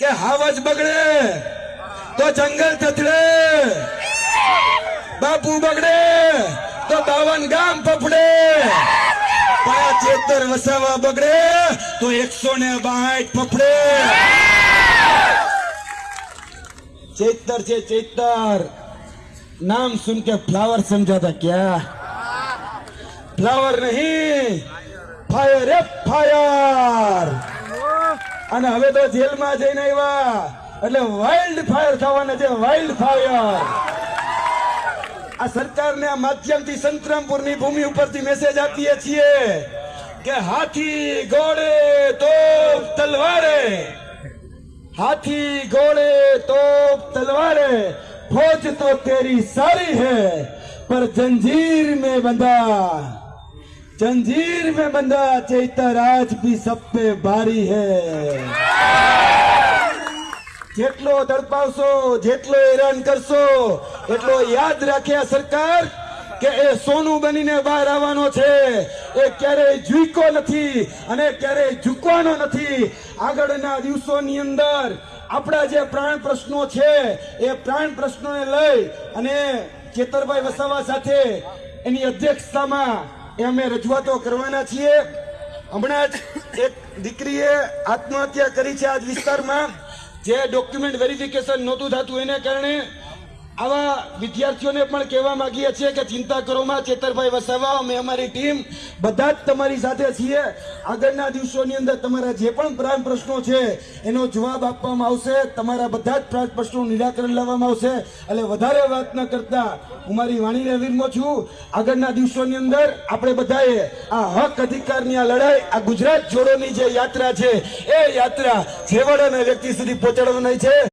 કે હાવજ બગડે. તો જંગલ તથડે બાપુ બગડે. તો બાવન ગામ પફડે પણ ચેતર વસાવા બગડે, તો એકસો ને બાઠ પફડે ચેતર છે ચેતર. નામ સુન કે ફ્લાવર સમજાતા ક્યા? ફ્લાવર નહીં. ફાયર એ ફાયર. અને હવે તો જેલમાં જઈને આવ્યા. એટલે વાઇલ્ડ ફાયર થવાના છે વાઇલ્ડ ફાયર આ સરકારને આ માધ્યમથી સંતરામપુરની ભૂમિ ઉપરથી મેસેજ આપીએ છીએ કે હાથી ગોળે તોપ તલવારે. હાથી ગોળે તોપ તલવારે. ફોજ તો તેરી સારી હે પર જંજીર મેં બંધા. जंजीर में बंधा चैतर आज भी सब पे भारी है જેટલો તડપાવશો જેટલો હેરાન કરશો એટલો યાદ રાખે આ સરકાર કે એ સોનું બનીને બહાર આવવાનો છે એ ક્યારેય ઝૂકો નથી અને ક્યારેય ઝૂકવાનો નથી આગળના દિવસોની અંદર આપણા જે પ્રાણ પ્રશ્નો છે એ પ્રાણ પ્રશ્નોને લઈ અને ચેતરભાઈ વસાવા સાથે એની અધ્યક્ષતામાં એ અમે રજૂઆતો કરવાના છીએ. હમણાં જ એક દીકરીએ આત્મહત્યા કરી છે આ વિસ્તારમાં. જે ડોક્યુમેન્ટ વેરિફિકેશન નહોતું થતું એને કારણે આવા વિદ્યાર્થીઓને પણ કહેવા માંગીએ છીએ કે ચિંતા કરોમાં ચેતરભાઈ વસાવા અમે અમારી ટીમ બધા જ તમારી સાથે છીએ. આગળના દિવસોની અંદર તમારા જે પણ પ્રાણ પ્રશ્નો છે, એનો જવાબ આપવામાં આવશે. તમારા બધા જ પ્રાણ પ્રશ્નોનું નિરાકરણ લાવવામાં આવશે. એટલે વધારે વાત ન કરતા, હું મારી વાણીને વિરમો છું. આગળના દિવસોની અંદર આપણે બધાએ આ હક અધિકારની આ લડાઈ, આ ગુજરાત જોડોની જે યાત્રા છે, એ યાત્રા છેવાડાના વ્યક્તિ સુધી પહોંચાડવાની છે.